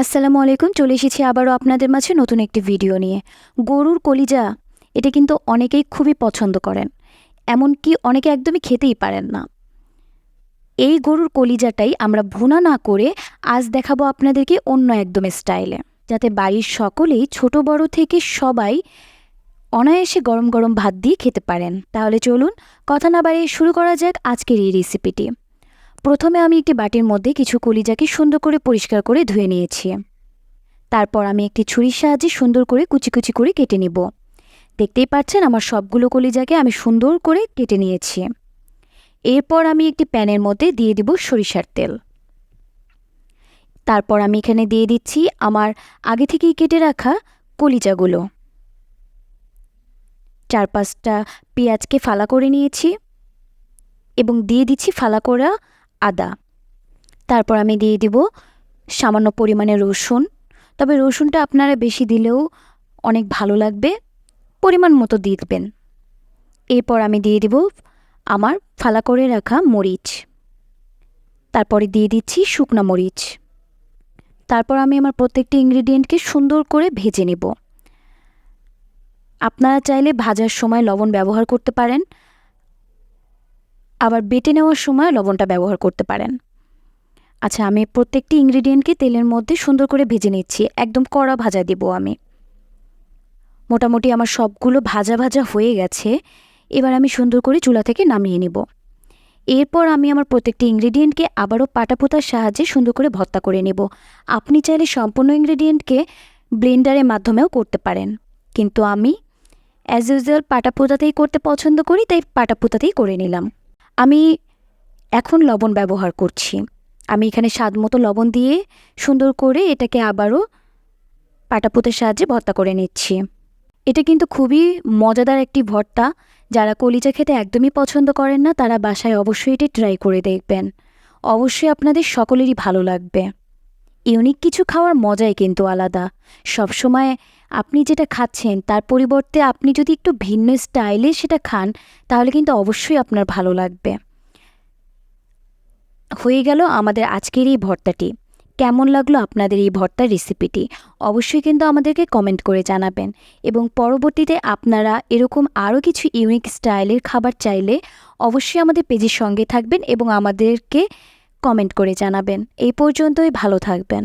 আসসালামু আলাইকুম, চলে এসেছি আবারও আপনাদের মাঝে নতুন একটি ভিডিও নিয়ে। গরুর কলিজা, এটা কিন্তু অনেকেই খুবই পছন্দ করেন, এমনকি অনেকে একদমই খেতেই পারেন না। এই গরুর কলিজাটাই আমরা ভুনা না করে আজ দেখাবো আপনাদেরকে অন্য একদম স্টাইলে, যাতে বাড়ির সকলেই ছোট বড় থেকে সবাই অনায়াসে গরম গরম ভাত দিয়ে খেতে পারেন। তাহলে চলুন, কথা না বাড়িয়ে শুরু করা যাক আজকের এই রেসিপিটি প্রথমে আমি একটি বাটির মধ্যে কিছু কলিজাকে সুন্দর করে পরিষ্কার করে ধুয়ে নিয়েছি। তারপর আমি একটি ছুরির সাহায্যে সুন্দর করে কুচি কুচি করে কেটে নিব। দেখতেই পাচ্ছেন আমার সবগুলো কলিজাকে আমি সুন্দর করে কেটে নিয়েছি। এরপর আমি একটি প্যানের মধ্যে দিয়ে দিব সরিষার তেল। তারপর আমি এখানে দিয়ে দিচ্ছি আমার আগে থেকেই কেটে রাখা কলিজাগুলো। চার পাঁচটা পেঁয়াজকে ফালা করে নিয়েছি এবং দিয়ে দিচ্ছি ফালা করা আদা। তারপর আমি দিয়ে দিব সামান্য পরিমাণে রসুন। তবে রসুনটা আপনারা বেশি দিলেও অনেক ভালো লাগবে, পরিমাণ মতো দিয়ে দেবেন। এরপর আমি দিয়ে দিব আমার ফালা করে রাখা মরিচ। তারপরে দিয়ে দিচ্ছি শুকনা মরিচ। তারপর আমি আমার প্রত্যেকটি ইনগ্রিডিয়েন্টকে সুন্দর করে ভেজে নেব। আপনারা চাইলে ভাজার সময় লবণ ব্যবহার করতে পারেন। আবার বেটে নেওয়ার সময় লবণটা ব্যবহার করতে পারেন। আচ্ছা আমি প্রত্যেকটি ইনগ্রিডিয়েন্টকে তেলের মধ্যে সুন্দর করে ভেজে নিচ্ছি। একদম কড়া ভাজা দেব আমি। মোটামুটি আমার সবগুলো ভাজা ভাজা হয়ে গেছে। এবার আমি সুন্দর করে চুলা থেকে নামিয়ে নেব। এরপর আমি আমার প্রত্যেকটি ইনগ্রিডিয়েন্টকে আবারও পাটাপোতার সাহায্যে সুন্দর করে ভর্তা করে নেব। আপনি চাইলে সম্পূর্ণ ইনগ্রিডিয়েন্টকে ব্লেন্ডারের মাধ্যমেও করতে পারেন। কিন্তু আমি অ্যাজ ইউজুয়াল পাটাপোতাতেই করতে পছন্দ করি, তাই পাটাপোতাতেই করে নিলাম। আমি এখন লবণ ব্যবহার করছি। আমি এখানে স্বাদ মতো লবণ দিয়ে সুন্দর করে এটাকে আবারও পাটাপুতের সাহায্যে ভর্তা করে নিচ্ছি। এটা কিন্তু খুবই মজাদার একটি ভর্তা। যারা কলিজা খেতে একদমই পছন্দ করেন না, তারা বাসায় অবশ্যই এটি ট্রাই করে দেখবেন। অবশ্যই আপনাদের সকলেরই ভালো লাগবে। ইউনিক কিছু খাওয়ার মজাই কিন্তু আলাদা। সবসময় আপনি যেটা খাচ্ছেন, তার পরিবর্তে আপনি যদি একটু ভিন্ন স্টাইলে সেটা খান, তাহলে কিন্তু অবশ্যই আপনার ভালো লাগবে। হয়ে গেল আমাদের আজকের এই ভর্তাটি। কেমন লাগল আপনাদের এই ভর্তার রেসিপিটি? অবশ্যই কিন্তু আমাদেরকে কমেন্ট করে জানাবেন। এবং পরবর্তীতে আপনারা এরকম আরও কিছু ইউনিক স্টাইলের খাবার চাইলে অবশ্যই আমাদের পেজের সঙ্গে থাকবেন এবং আমাদেরকে কমেন্ট করে জানাবেন। এই পর্যন্তই ভালো থাকবেন।